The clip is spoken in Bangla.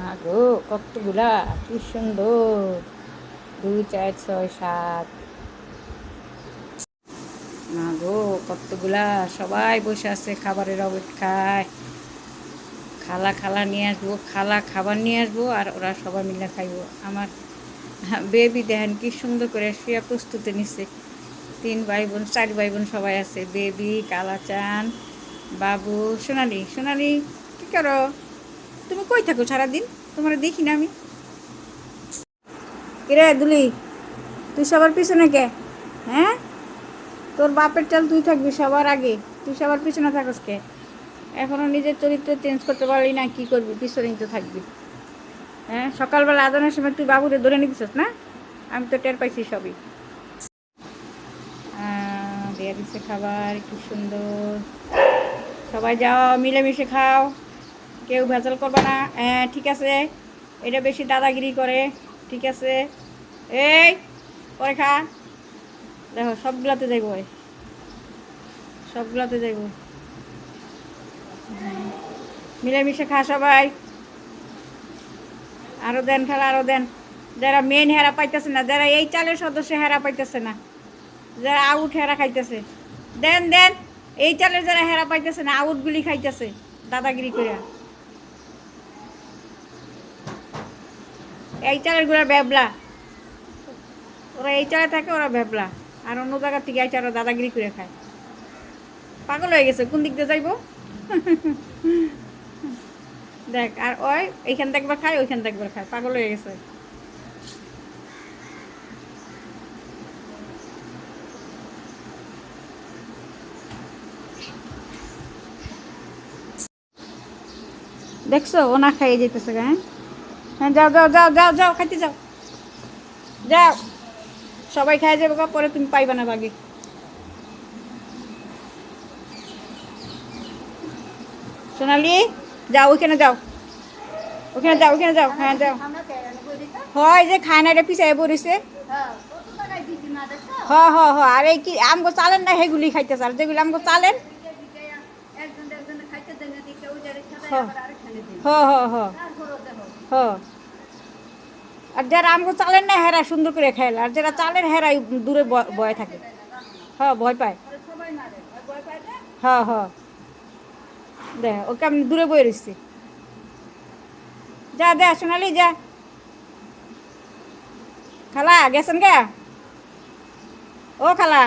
হ্যাঁ গো কতগুলা? কি সুন্দর। দুই, চার, ছয়, সাত। না গো কতগুলা? সবাই বসে আছে খাবারের অপেক্ষায়। খালা খালা নিয়ে আসব, খালা খাবার নিয়ে আসব আর ওরা সবাই মিলে খাইবো। আমার বেবি দেখেন কি সুন্দর করে শুয়ে প্রস্তুতি নিচ্ছে তিন ভাই বোন চার ভাই বোন সবাই আছে। বেবি কালাচান বাবু, সোনালি সোনালি, কি করো? তুমি কই থাকো সারাদিন? তোমার দেখি না আমি। কিরে দুলি, তুই সবার পিছনে কে? হ্যাঁ? তোর বাপের চাল তুই থাকবি সবার আগে। তুই সবার পিছনে থাকস কে? এখনও নিজের চরিত্র চেঞ্জ করতে পারলি না, কি করবি? পিছনেই তো থাকবি। হ্যাঁ? সকালবেলা আদানের সময় তুই বাবুরে ধরে নিতেছিস না? আমি তো টের পাইছি সবই। দেয়া দিচ্ছে খাবার, কি সুন্দর। সবাই যাও, মিলেমিশে খাও। কেউ ভেজাল করবে না। হ্যাঁ ঠিক আছে। এটা বেশি দাদাগিরি করে। ঠিক আছে। এই, পরে খা। দেখো, সবগুলাতে যাইব সবগুলাতে যাইব মিলেমিশে খা সবাই। আরও দেন খেলা, আরও দেন। যারা মেন হেরা পাইতেছে না, যারা এই চালের সদস্য হেরা পাইতেছে না, যারা আউট হেরা খাইতেছে। দেন দেন। এই চালের যারা হেরা পাইতেছে না আউটগুলি খাইতেছে, দাদাগিরি করে এই চালেরগুলার ব্যাবলা ওরা এই চালে থাকে, ওরা ভেবলা। আর অন্য জায়গা থেকে এই চালের দাদাগিরি করে খায়। পাগল হয়ে গেছে, কোন দিক দিয়ে যাইবো? দেখ, আর ওই, এইখান থেকে খায়, ওইখান থেকে খায়। পাগল হয়ে গেছে। দেখছ, ও না খাইয়ে যেতেছে হ্যাঁ? হ্যাঁ যাও যাও যাও যাও যাও, খাইতে যাও। যাও। সবাই খাই যাবে পরে তুমি পাইবা না বাগে। সোনালি, যাও, ওইখানে যাও। ওখানে যাও ওখানে যাও হ্যাঁ যাও। হয় যে খায় না, এটা পিছাই পড়েছে। হ হ হ আর এই কি, আমগো চালেন না সেগুলি খাইতেছে আর যেগুলি আমগো চালেন। হ হ হ হ আর যারা আমগো চালেন না হেরা সুন্দর করে খাইল, আর যারা চালের হেরাই দূরে ভয় থাকে হ্যাঁ ভয় পায়। হ্যাঁ হ্যাঁ। দেখ ওকে আমি দূরে বয়ে রয়েছি যা দে সোনালি, যা। খালা, গেছেন গে? ও খালা।